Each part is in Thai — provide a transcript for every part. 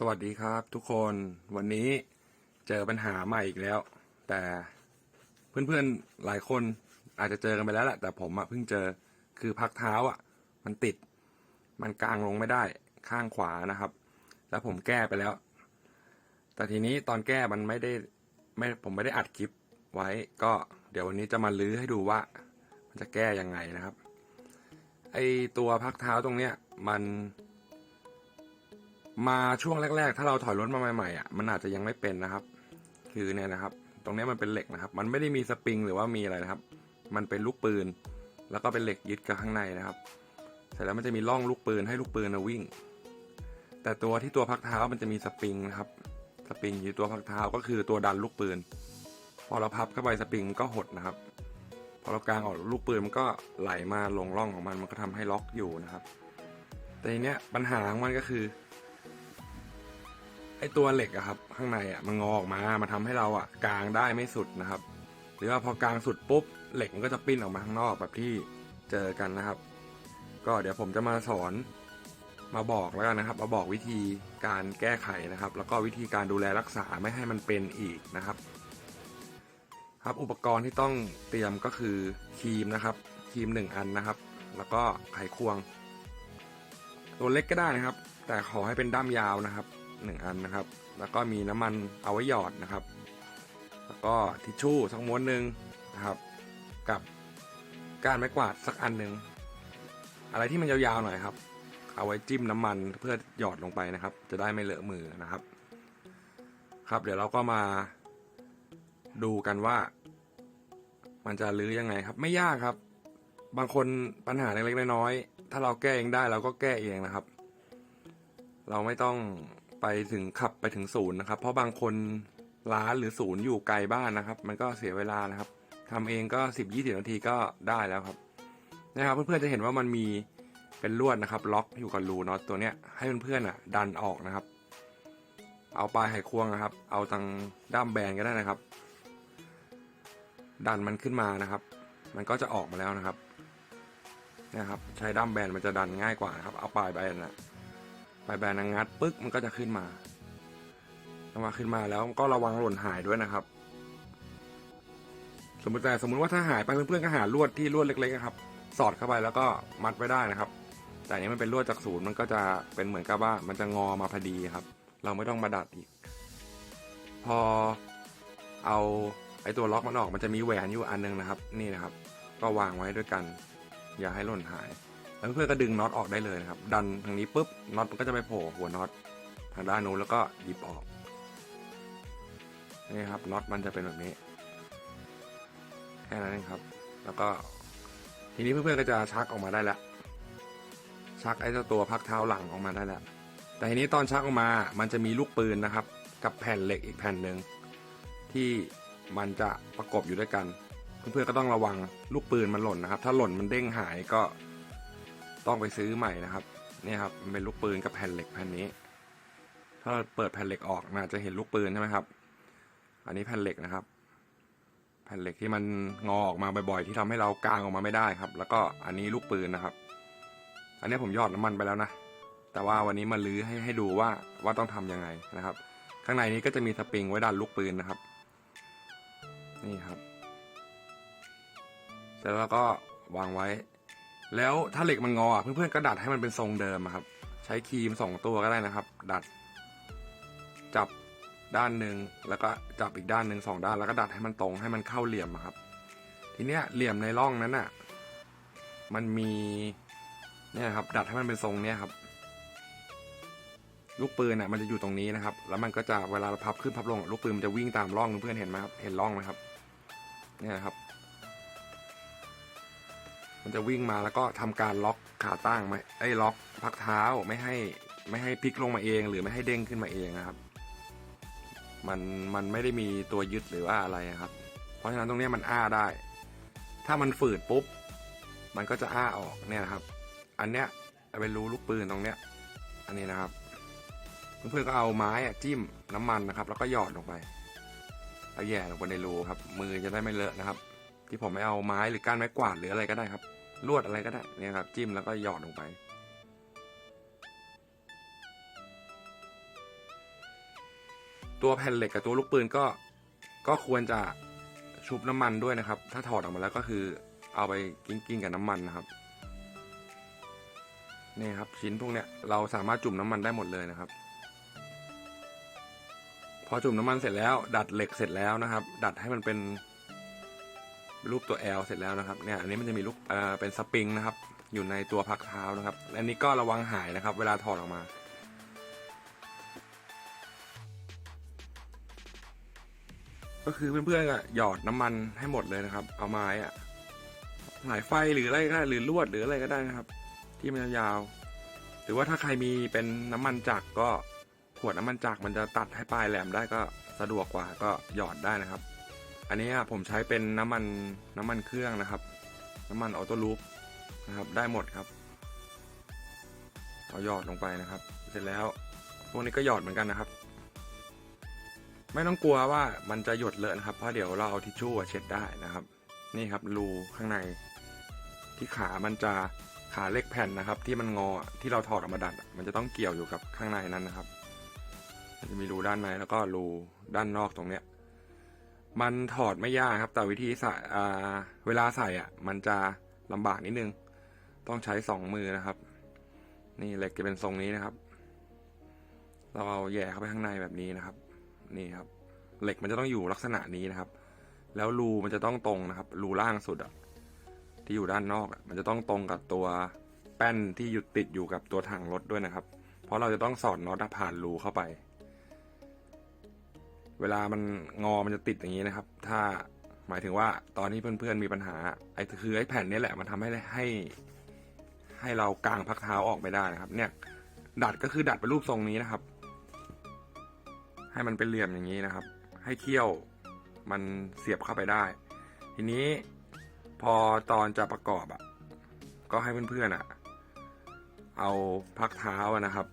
สวัสดีครับทุกคนวันนี้เจอปัญหาใหม่อีกแล้ว แต่เพื่อนๆหลายคนอาจจะเจอกันไปแล้วแหละแต่ผมอะเพิ่งเจอคือพักเท้าอะมันติด มันกลางลงไม่ได้ข้างขวานะครับ แล้วผมแก้ไปแล้ว แต่ทีนี้ตอนแก้มันไม่ได้ไม่ผมไม่ได้อัดคลิปไว้ ก็เดี๋ยววันนี้จะมาลื้อให้ดูว่า มันจะแก้ยังไงนะครับไอตัวพักเท้าตรงเนี้ยมัน มาช่วงแรก ๆ ถ้าเราถอยรถมาใหม่ๆอะมันอาจจะยังไม่เป็นนะครับ คือเนี่ยนะครับ ตรงนี้มันเป็นเหล็กนะครับ มันไม่ได้มีสปริงหรือว่ามีอะไรนะครับ มันเป็นลูกปืน แล้วก็เป็นเหล็กยึดกับข้างในนะครับ เสร็จแล้วมันจะมีร่องลูกปืนให้ลูกปืนนะวิ่ง แต่ตัวที่ตัวพักเท้ามันจะมีสปริงนะครับ สปริงอยู่ตัวพักเท้าก็คือตัวดันลูกปืน พอเราพับเข้าไปสปริงก็หดนะครับ พอเรากางออกลูกปืนมันก็ไหลมาลงร่องของมัน มันก็ทำให้ล็อกอยู่นะครับ แต่ทีเนี้ยปัญหาของมันก็คือ ไอตัวเหล็กอะครับ ข้างในอะมันงอออกมามาทำให้เราอะกางได้ไม่สุดนะครับ หรือว่าพอกางสุดปุ๊บเหล็กมันก็จะปิ้นออกมาข้างนอกแบบที่เจอกันนะครับ ก็เดี๋ยวผมจะมาสอนมาบอกแล้วกันนะครับ มาบอกวิธีการแก้ไขนะครับ แล้วก็วิธีการดูแลรักษาไม่ให้มันเป็นอีกนะครับ ครับอุปกรณ์ที่ต้องเตรียมก็คือครีมนะครับครีมหนึ่งอันนะครับ แล้วก็ไขควง ตัวเล็กก็ได้นะครับ แต่ขอให้เป็นด้ามยาวนะครับ หนึ่งอันนะครับ แล้วก็มีน้ำมันเอาไว้หยอดนะครับ แล้วก็ทิชชู่สักม้วนหนึ่งนะครับ กับก้านไม้กวาดสักอันหนึ่งอะไรที่มันยาวๆหน่อยครับ เอาไว้จิ้มน้ำมันเพื่อหยอดลงไปนะครับ จะได้ไม่เลอะมือนะครับ ครับเดี๋ยวเราก็มาดูกันว่า มันจะรื้อยังไงครับ ไม่ยากครับ บางคนปัญหาเล็กๆน้อยๆถ้าเราแก้เองได้เราก็แก้เองนะครับ เราไม่ต้อง ไปถึงขับไปถึงศูนย์นะครับ เพราะบางคนร้านหรือศูนย์อยู่ไกลบ้านนะครับ มันก็เสียเวลานะครับทำเองก็สิบยี่สิบนาทีก็ได้แล้วครับนะครับ เพื่อนๆจะเห็นว่ามันมีเป็นลวดนะครับ ล็อกอยู่กับรูน็อตตัวเนี้ยให้เพื่อนๆอะ ดันออกนะครับ เอาปลายไขควงนะครับ เอาทางด้ามแบนก็ได้นะครับ ดันมันขึ้นมานะครับ มันก็จะออกมาแล้วนะครับนะครับ ใช้ด้ามแบนมันจะดันง่ายกว่านะครับ เอาปลายแบนนะ ปลายแบนงัดปึ๊กมันก็จะขึ้นมาเอามาขึ้นมาแล้วก็ระวังหล่นหายด้วยนะครับ สมมติแต่สมมติว่าถ้าหายไปเพื่อนๆก็หาลวดที่ลวดเล็กๆครับ สอดเข้าไปแล้วก็มัดไว้ได้นะครับ แต่นนี้มันเป็นลวดจากศูนย์มันก็จะเป็นเหมือนกับว่ามันจะงอมาพอดีครับ เราไม่ต้องมาดัดอีก พอเอาไอตัวล็อกมันออกมันจะมีแหวนอยู่อันนึงนะครับ นี่นะครับ ก็วางไว้ด้วยกัน อย่าให้หล่นหาย แล้วเพื่อนก็ดึงน็อตออกได้เลยนะครับ ดันทางนี้ปุ๊บน็อตมันก็จะไปโผล่หัวน็อตทางด้านนู้นแล้วก็หยิบออกนี่ครับน็อตมันจะเป็นแบบนี้แค่นั้นเองครับ แล้วก็ทีนี้เพื่อนๆก็จะชักออกมาได้แล้วชักไอ้เจ้าตัวพักเท้าหลังออกมาได้แล้วแต่ทีนี้ตอนชักออกมามันจะมีลูกปืนนะครับ กับแผ่นเหล็กอีกแผ่นหนึ่งที่มันจะประกบอยู่ด้วยกัน เพื่อนๆก็ต้องระวังลูกปืนมันหล่นนะครับ ถ้าหล่นมันเด้งหายก็ ต้องไปซื้อใหม่นะครับเนี่ยครับเป็นลูกปืนกับแผ่นเหล็กแผ่นนี้ ถ้าเราเปิดแผ่นเหล็กออกน่าจะเห็นลูกปืนใช่ไหมครับ อันนี้แผ่นเหล็กนะครับ แผ่นเหล็กที่มันงอออกมาบ่อยๆ ที่ทำให้เรากางออกมาไม่ได้ครับ แล้วก็อันนี้ลูกปืนนะครับ อันนี้ผมยอดน้ำมันไปแล้วนะแต่ว่าวันนี้มาลื้อให้ให้ดูว่าว่าต้องทำยังไงนะครับ ข้างในนี้ก็จะมีสปริงไว้ดันลูกปืนนะครับ นี่ครับ เสร็จแล้วก็วางไว้ แล้วถ้าเหล็กมันงออะเพื่อนๆก็ดัดให้มันเป็นทรงเดิมครับ ใช้ครีมสองตัวก็ได้นะครับ ดัด จับด้านหนึ่งแล้วก็จับอีกด้านหนึ่งสองด้านแล้วก็ดัดให้มันตรงให้มันเข้าเหลี่ยมอะครับ ทีเนี้ยเหลี่ยมในร่องนั้นอะ มันมีเนี่ยครับ ดัดให้มันเป็นทรงเนี่ยครับ ลูกปืนอะมันจะอยู่ตรงนี้นะครับ แล้วมันก็จะเวลาเราพับขึ้นพับลงลูกปืนมันจะวิ่งตามร่องเพื่อนๆเห็นไหมครับเห็นร่องไหมครับ เนี่ยครับ มันจะวิ่งมาแล้วก็ทำการล็อกขาตั้งไหมไอ้ล็อกพักเท้าไม่ให้ไม่ให้พลิกลงมาเอง หรือไม่ให้เด้งขึ้นมาเองนะครับ มันมันไม่ได้มีตัวยึดหรือว่าอะไรครับ เพราะฉะนั้นตรงนี้มันอ้าได้ ถ้ามันฝืดปุ๊บ มันก็จะอ้าออกเนี่ยนะครับ อันเนี้ยเป็นรูลูกปืนตรงเนี้ย อันนี้นะครับ เพื่อนๆก็เอาไม้จิ้มน้ำมันนะครับ แล้วก็หยอดลงไปแล้วแย่ลงไปในรูครับ มือจะได้ไม่เลอะนะครับ ที่ผมไม่เอาไม้หรือก้านไม้กวาดหรืออะไรก็ได้ครับ ลวดอะไรก็ได้เนี่ยครับ จิ้มแล้วก็หยอดลงไป ตัวแผ่นเหล็กกับตัวลูกปืนก็ก็ควรจะชุบน้ำมันด้วยนะครับ ถ้าถอดออกมาแล้วก็คือเอาไปกิ้งๆกับน้ำมันนะครับนี่ครับชิ้นพวกเนี้ยเราสามารถจุ่มน้ำมันได้หมดเลยนะครับ พอจุ่มน้ำมันเสร็จแล้ว ดัดเหล็กเสร็จแล้วนะครับ ดัดให้มันเป็น รูปตัว L เสร็จแล้วนะครับเนี่ยอันนี้มันจะมีลูกเอ่อเป็นสปริงนะครับ อยู่ในตัวพักเท้านะครับ อันนี้ก็ระวังหายนะครับ เวลาถอดออกมา ก็คือเพื่อนๆก็หยอดน้ำมันให้หมดเลยนะครับ เอาไม้อะสายไฟหรืออะไรก็ได้หรือลวดหรืออะไรก็ได้นะครับ ที่มันยาวหรือว่าถ้าใครมีเป็นน้ำมันจักรก็ขวดน้ำมันจักรมันจะตัดให้ปลายแหลมได้ก็สะดวกกว่าก็หยอดได้นะครับ อันนี้ผมใช้เป็นน้ำมันน้ำมันเครื่องนะครับ น้ำมันออโต้ลูปนะครับ ได้หมดครับเอาหยอดลงไปนะครับ เสร็จแล้ว พวกนี้ก็หยอดเหมือนกันนะครับ ไม่ต้องกลัวว่ามันจะหยดเลอะนะครับ เพราะเดี๋ยวเราเอาทิชชู่เช็ดได้นะครับ นี่ครับรูข้างใน ที่ขามันจะขาเล็กแผ่นนะครับ ที่มันงอที่เราถอดออกมาดัด มันจะต้องเกี่ยวอยู่กับข้างในนั้นนะครับ มันจะมีรูด้านในแล้วก็รูด้านนอกตรงเนี้ย มันถอดไม่ยากครับ แต่วิธีใส่เวลาใส่อะ มันจะลำบากนิดนึง ต้องใช้สองมือนะครับ นี่เหล็กจะเป็นทรงนี้นะครับ เราเอาแย่เข้าไปข้างในแบบนี้นะครับ นี่ครับ เหล็กมันจะต้องอยู่ลักษณะนี้นะครับ แล้วรูมันจะต้องตรงนะครับ รูล่างสุดอะ ที่อยู่ด้านนอกอะมันจะต้องตรงกับตัวแป้นที่อยู่ติดอยู่กับตัวถังรถด้วยนะครับ เพราะเราจะต้องสอดน็อตผ่านรูเข้าไป เวลามันงอมันจะติดอย่างนี้นะครับ ถ้าหมายถึงว่าตอนที่เพื่อนๆมีปัญหาไอ้คือไอ้แผ่นนี้แหละมันทำให้ให้ ให้เรากางพักเท้าออกไม่ได้นะครับ เนี่ย ดัดก็คือดัดเป็นรูปทรงนี้นะครับ ให้มันเป็นเหลี่ยมอย่างนี้นะครับ ให้เคี่ยวมันเสียบเข้าไปได้ ทีนี้พอตอนจะประกอบอะ ก็ให้เพื่อนๆอะ เอาพักเท้านะครับ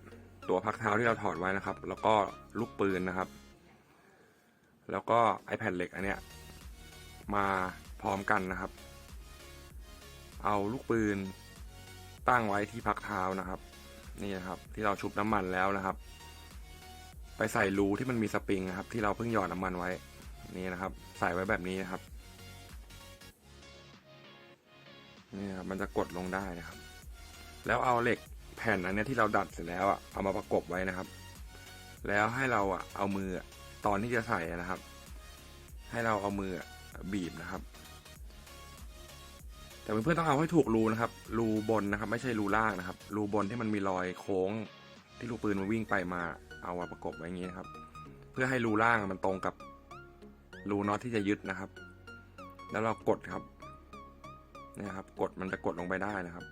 ตัวพักเท้าที่เราถอดไว้นะครับ แล้วก็ลูกปืนนะครับ แล้วก็ไอแผ่นเหล็กอันเนี้ยมาพร้อมกันนะครับ เอาลูกปืนตั้งไว้ที่พักเท้านะครับ นี่นะครับ ที่เราชุบน้ำมันแล้วนะครับ ไปใส่รูที่มันมีสปริงนะครับ ที่เราเพิ่งหยอดน้ำมันไว้ นี่นะครับ ใส่ไว้แบบนี้นะครับ นี่ครับมันจะกดลงได้นะครับ แล้วเอาเหล็กแผ่นอันเนี้ยที่เราดัดเสร็จแล้วอะเอามาประกบไว้นะครับ แล้วให้เราอะเอามือ ตอนที่จะใส่นะครับ ให้เราเอามือบีบนะครับ แต่เพื่อนๆต้องเอาให้ถูกรูนะครับ รูบนนะครับ ไม่ใช่รูล่างนะครับ รูบนที่มันมีรอยโค้งที่ลูกปืนมันวิ่งไปมาเอามาประกบไว้อย่างนี้นะครับ เพื่อให้รูล่างมันตรงกับรูน็อตที่จะยึดนะครับ แล้วเรากดครับนี่ครับ กดมันจะกดลงไปได้นะครับ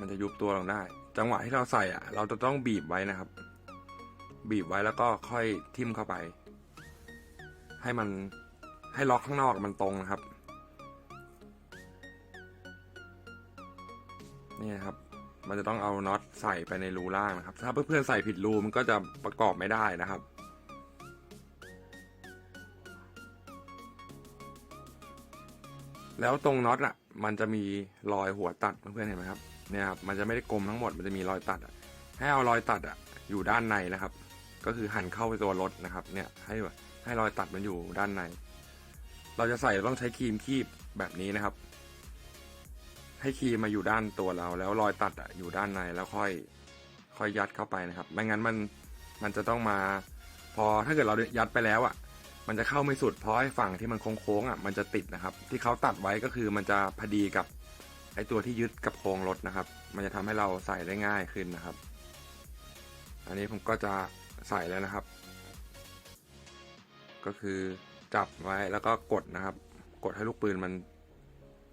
มันจะยุบตัวลงได้ จังหวะที่เราใส่อะ เราจะต้องบีบไว้นะครับ บีบไว้แล้วก็ค่อยทิ่มเข้าไป ให้มันให้ล็อกข้างนอกมันตรงนะครับ นี่ครับ มันจะต้องเอาน็อตใส่ไปในรูล่างนะครับ ถ้าเพื่อนๆใส่ผิดรูมันก็จะประกอบไม่ได้นะครับแล้วตรงน็อตอะ มันจะมีรอยหัวตัดเพื่อนๆเห็นไหมครับเนี่ยครับมันจะไม่ได้กลมทั้งหมดมันจะมีรอยตัดอะให้เอารอยตัดอะอยู่ด้านในนะครับ ก็คือหันเข้าไปตัวรถนะครับเนี่ยให้ให้รอยตัดมันอยู่ด้านใน เราจะใส่ต้องใช้ครีมคีบแบบนี้นะครับ ให้ครีมมาอยู่ด้านตัวเรา แล้วรอยตัดอยู่ด้านในแล้วค่อยค่อยยัดเข้าไปนะครับไม่งั้นมันมันจะต้องมา พอถ้าเกิดเรายัดไปแล้วอะ มันจะเข้าไม่สุดเพราะไอ้ฝั่งที่มันโค้งๆอะมันจะติดนะครับ ที่เขาตัดไว้ก็คือมันจะพอดีกับไอ้ตัวที่ยึดกับโครงรถนะครับ มันจะทำให้เราใส่ได้ง่ายขึ้นนะครับ อันนี้ผมก็จะ ใส่แล้วนะครับ ก็คือจับไว้แล้วก็กดนะครับ กดให้ลูกปืนมัน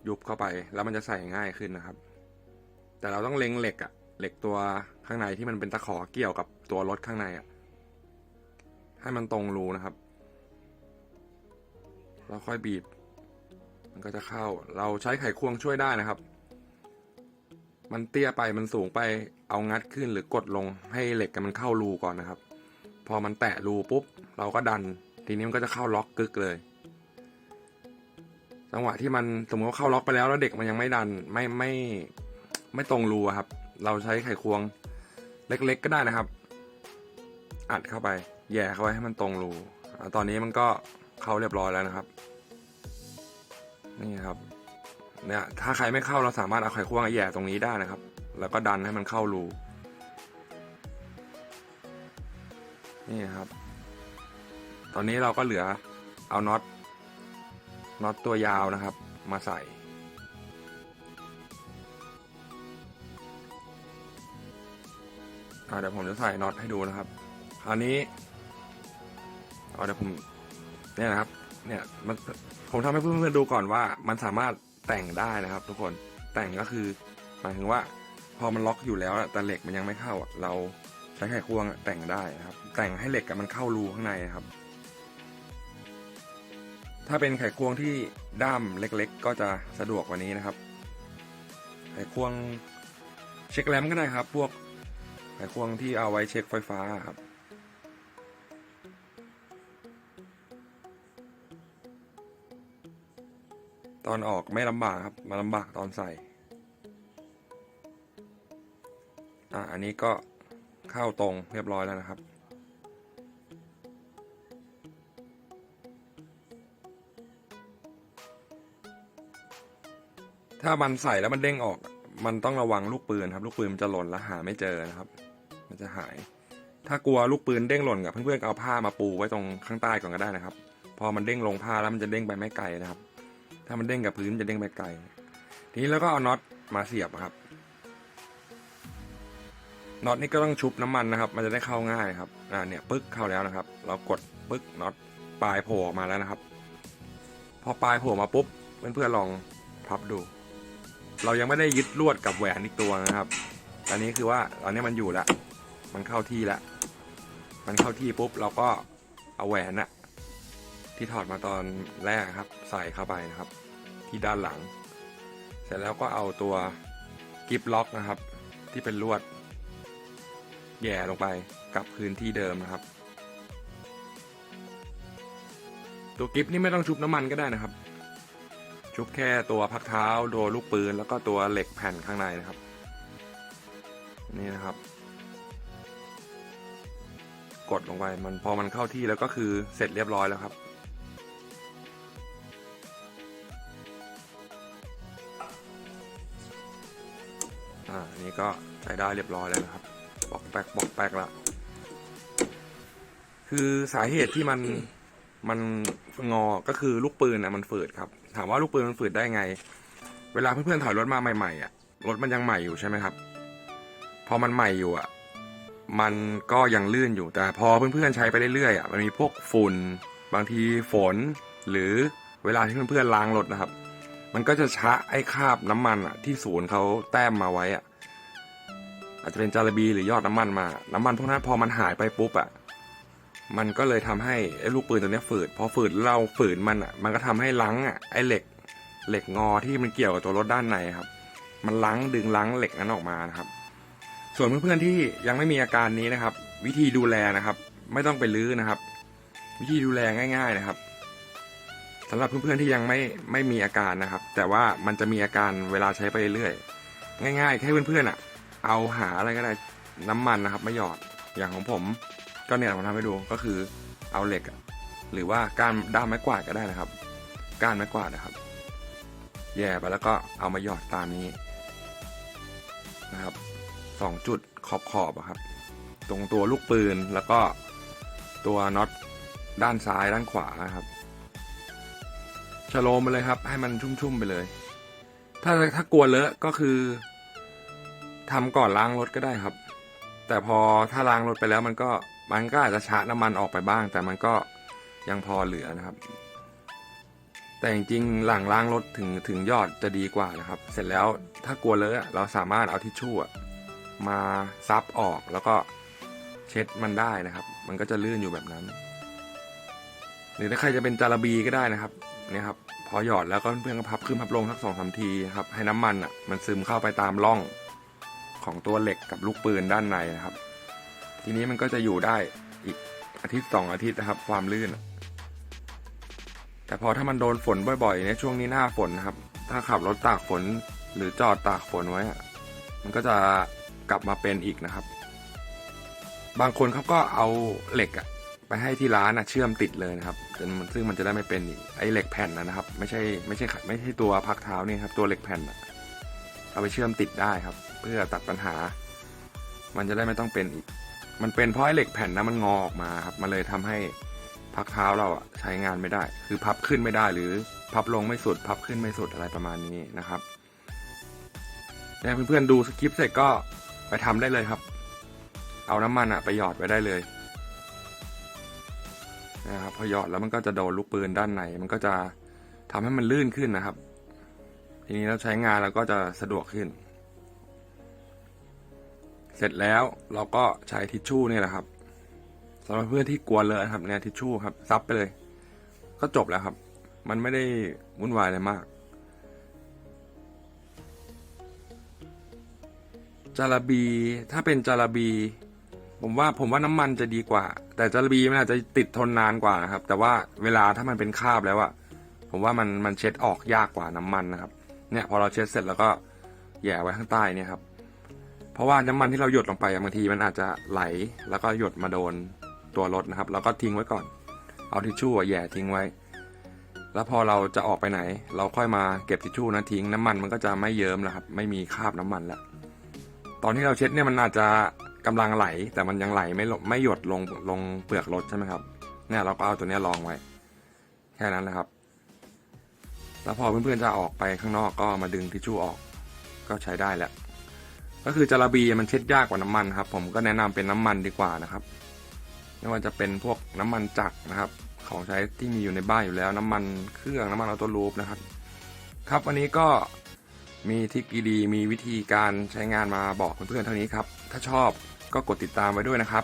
ยุบเข้าไป แล้วมันจะใส่ง่ายขึ้นนะครับ แต่เราต้องเล็งเหล็กอะเหล็กตัวข้างในที่มันเป็นตะขอเกี่ยวกับตัวรถข้างในอะให้มันตรงรูนะครับแล้วค่อยบีบ มันก็จะเข้า เราใช้ไขควงช่วยได้นะครับ มันเตี้ยไปมันสูงไปเอางัดขึ้นหรือกดลงให้เหล็กมันเข้ารูก่อนนะครับ พอมันแตะรูปุ๊บ เราก็ดัน ทีนี้มันก็จะเข้าล็อกกึกเลย จังหวะที่มันสมมติว่าเข้าล็อกไปแล้วแล้วเด็กมันยังไม่ดันไม่ไม่ไม่ตรงรูครับ เราใช้ไขควงเล็กๆก็ได้นะครับ อัดเข้าไป แย่เข้าไปให้มันตรงรูตอนนี้มันก็เข้าเรียบร้อยแล้วนะครับ นี่ครับ เนี่ยถ้าใครไม่เข้าเราสามารถเอาไขควงแย่ตรงนี้ได้นะครับ แล้วก็ดันให้มันเข้ารู นี่ครับ ตอนนี้เราก็เหลือเอาน็อตน็อตตัวยาวนะครับ มาใส่ เดี๋ยวผมจะใส่น็อตให้ดูนะครับคราวนี้เดี๋ยวผมเนี่ยนะครับ เนี่ยมันผมทำให้เพื่อนๆดูก่อนว่ามันสามารถแต่งได้นะครับ ทุกคนแต่งก็คือหมายถึงว่า พอมันล็อกอยู่แล้วอะแต่เหล็กมันยังไม่เข้าเรา ใช้ไขควงแต่งได้นะครับ แต่งให้เหล็กมันเข้ารูข้างในนะครับ ถ้าเป็นไขควงที่ด้ามเล็กๆ ก็จะสะดวกกว่านี้นะครับ ไขควงเช็คแรมก็ได้ครับ พวกไขควงที่เอาไว้เช็คไฟฟ้าครับตอนออกไม่ลำบากครับ มาลำบากตอนใส่ อะ อันนี้ก็ เข้าตรงเรียบร้อยแล้วนะครับ ถ้ามันใส่แล้วมันเด้งออก มันต้องระวังลูกปืนครับ ลูกปืนมันจะหล่นแล้วหาไม่เจอนะครับ มันจะหาย ถ้ากลัวลูกปืนเด้งหล่นกับเพื่อนๆเอาผ้ามาปูไว้ตรงข้างใต้ก่อนก็ได้นะครับ พอมันเด้งลงผ้าแล้วมันจะเด้งไปไม่ไกลนะครับ ถ้ามันเด้งกับพื้นมันจะเด้งไปไกล ทีนี้แล้วก็เอาน็อตมาเสียบครับ น็อตนี่ก็ต้องชุบน้ำมันนะครับ มันจะได้เข้าง่ายครับอ่าเนี่ยปึ๊กเข้าแล้วนะครับ เรากดปึ๊กน็อตปลายโผล่ออกมาแล้วนะครับ พอปลายโผล่มาปุ๊บเพื่อนๆลองพับดู เรายังไม่ได้ยึดลวดกับแหวนอีกตัวนะครับตอนนี้คือว่าตอนนี้มันอยู่แล้วมันเข้าที่แล้วมันเข้าที่ปุ๊บเราก็เอาแหวนอะที่ถอดมาตอนแรกครับ ใส่เข้าไปนะครับ ที่ด้านหลัง เสร็จแล้วก็เอาตัวกิฟล็อกนะครับ ที่เป็นลวด แย่ลงไปกับพื้นที่เดิมนะครับ ตัวกิฟนี่ไม่ต้องชุบน้ำมันก็ได้นะครับ ชุบแค่ตัวพักเท้าตัวลูกปืน แล้วก็ตัวเหล็กแผ่นข้างในนะครับ นี่นะครับ กดลงไปมันพอมันเข้าที่แล้วก็คือเสร็จเรียบร้อยแล้วครับอ่านนี้ก็ใช้ได้เรียบร้อยแล้วนะครับ บอกแป๊กบอกแป๊กละคือสาเหตุที่มันมันงอก็คือลูกปืนอะมันฝืดครับ ถามว่าลูกปืนมันฝืดได้ไง เวลาเพื่อนๆถอยรถมาใหม่ๆอะรถมันยังใหม่อยู่ใช่ไหมครับ พอมันใหม่อยู่อะ มันก็ยังลื่นอยู่แต่พอเพื่อนๆใช้ไปเรื่อยๆอะมันมีพวกฝุ่นบางทีฝน หรือเวลาที่เพื่อนๆล้างรถนะครับ มันก็จะชะไอ้คราบน้ำมันอะที่ศูนย์เขาแต้มมาไว้อะ อาจจะเป็นจาระบีหรือยอดน้ำมันมา น้ำมันพวกนั้นพอมันหายไปปุ๊บอะมันก็เลยทำให้ไอ้ลูกปืนตัวนี้ฝืดพอฝืดเราฝืนมันอะ มันก็ทำให้ลังอะไอ้เหล็กเหล็กงอที่มันเกี่ยวกับตัวรถด้านในครับ มันลังดึงลังเหล็กนั้นออกมานะครับ ส่วนเพื่อนๆที่ยังไม่มีอาการนี้นะครับ วิธีดูแลนะครับ ไม่ต้องไปลื้อนะครับ วิธีดูแลง่าย ๆนะครับสำหรับเพื่อนๆที่ยังไม่ไม่มีอาการนะครับ แต่ว่ามันจะมีอาการเวลาใช้ไปเรื่อยๆง่ายๆแค่เพื่อนๆอะ เอาหาอะไรก็ได้น้ำมันนะครับไม่หยอดอย่างของผมก็เนี่ยผมทำให้ดูก็คือเอาเหล็กหรือว่าก้านด้ามไม้กวาดก็ได้นะครับก้านไม้กวาดนะครับ แย่ไปแล้วก็เอามาหยอดตามนี้นะครับสองจุดขอบขอบๆอะครับ ตรงตัวลูกปืนแล้วก็ตัวน็อตด้านซ้ายด้านขวาครับชโลมไปเลยครับ ให้มันชุ่มๆไปเลย ถ้าถ้ากลัวเลอะก็คือ ทำก่อนล้างรถก็ได้ครับ แต่พอถ้าล้างรถไปแล้วมันก็มันก็อาจจะชะน้ำมันออกไปบ้าง แต่มันก็ยังพอเหลือนะครับ แต่จริงๆหลังล้างรถถึงถึงยอดจะดีกว่านะครับ เสร็จแล้วถ้ากลัวเลอะเราสามารถเอาทิชชู่มาซับออกแล้วก็เช็ดมันได้นะครับ มันก็จะลื่นอยู่แบบนั้น หรือถ้าใครจะเป็นจาระบีก็ได้นะครับเนี่ยครับพอหยอดแล้วก็เพื่อนก็พับขึ้นพับลงทักสองสามทีครับให้น้ำมันอะมันซึมเข้าไปตามร่อง ของตัวเหล็กกับลูกปืนด้านในนะครับ ทีนี้มันก็จะอยู่ได้อีกอาทิตย์สองอาทิตย์นะครับ ความลื่น แต่พอถ้ามันโดนฝนบ่อยๆในช่วงนี้หน้าฝนนะครับ ถ้าขับรถตากฝนหรือจอดตากฝนไว้มันก็จะกลับมาเป็นอีกนะครับ บางคนเขาก็เอาเหล็กอะไปให้ที่ร้านอะเชื่อมติดเลยนะครับซึ่งมันจะได้ไม่เป็นอีกไอ้เหล็กแผ่นนะนะครับ ไม่ใช่ไม่ใช่ไม่ใช่ตัวพักเท้านี่ครับตัวเหล็กแผ่นอะเอาไปเชื่อมติดได้ครับ เพื่อตัดปัญหา มันจะได้ไม่ต้องเป็นอีก มันเป็นเพราะไอ้เหล็กแผ่นนะมันงอออกมาครับ มันเลยทำให้พักเท้าเราอะใช้งานไม่ได้ คือพับขึ้นไม่ได้หรือพับลงไม่สุด พับขึ้นไม่สุดอะไรประมาณนี้นะครับเนี่ยเพื่อนๆดูสคริปต์เสร็จก็ไปทำได้เลยครับ เอาน้ำมันอะไปหยอดไว้ได้เลยนะครับพอหยอดแล้วมันก็จะโดนลูกปืนด้านในมันก็จะทำให้มันลื่นขึ้นนะครับ ทีนี้เราใช้งานเราก็จะสะดวกขึ้น เสร็จแล้วเราก็ใช้ทิชชู่นี่แหละครับสำหรับเพื่อนที่กลัวเลอะครับเนี่ยทิชชู่ครับซับไปเลย ก็จบแล้วครับ มันไม่ได้วุ่นวายอะไรมาก จาระบีถ้าเป็นจาระบี ผมว่าผมว่าน้ำมันจะดีกว่า แต่จาระบีมันอาจจะติดทนนานกว่านะครับ แต่ว่าเวลาถ้ามันเป็นคราบแล้วอะผมว่ามันมันเช็ดออกยากกว่าน้ำมันนะครับ เนี่ยพอเราเช็ดเสร็จแล้วก็แย่ไว้ข้างใต้เนี่ยครับ เพราะว่าน้ำมันที่เราหยดลงไปบางทีมันอาจจะไหลแล้วก็หยดมาโดนตัวรถนะครับ แล้วก็ทิ้งไว้ก่อน เอาทิชชู่แย่ทิ้งไว้ แล้วพอเราจะออกไปไหน เราค่อยมาเก็บทิชชู่นะทิ้งน้ำมันมันก็จะไม่เยิ้มแล้วครับ ไม่มีคราบน้ำมันแล้วตอนที่เราเช็ดเนี่ยมันอาจจะกำลังไหล แต่มันยังไหลไม่ลงไม่หยดลงลงเปลือกรถใช่ไหมครับเนี่ยเราก็เอาตัวนี้รองไว้ แค่นั้นแหละครับ แล้วพอเพื่อนๆจะออกไปข้างนอกก็มาดึงทิชชู่ออก ก็ใช้ได้แล้ว ก็คือจาระบีมันเช็ดยากกว่าน้ำมันครับ ผมก็แนะนำเป็นน้ำมันดีกว่านะครับ ไม่ว่าจะเป็นพวกน้ำมันจักรนะครับ ของใช้ที่มีอยู่ในบ้านอยู่แล้ว น้ำมันเครื่องน้ำมันออโต้ลูปนะครับ ครับวันนี้ก็มีทริคดีๆมีวิธีการใช้งานมาบอกเพื่อนๆเท่านี้ครับ ถ้าชอบก็กดติดตามไว้ด้วยนะครับ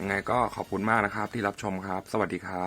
ยังไงก็ขอบคุณมากนะครับที่รับชมครับ สวัสดีครับ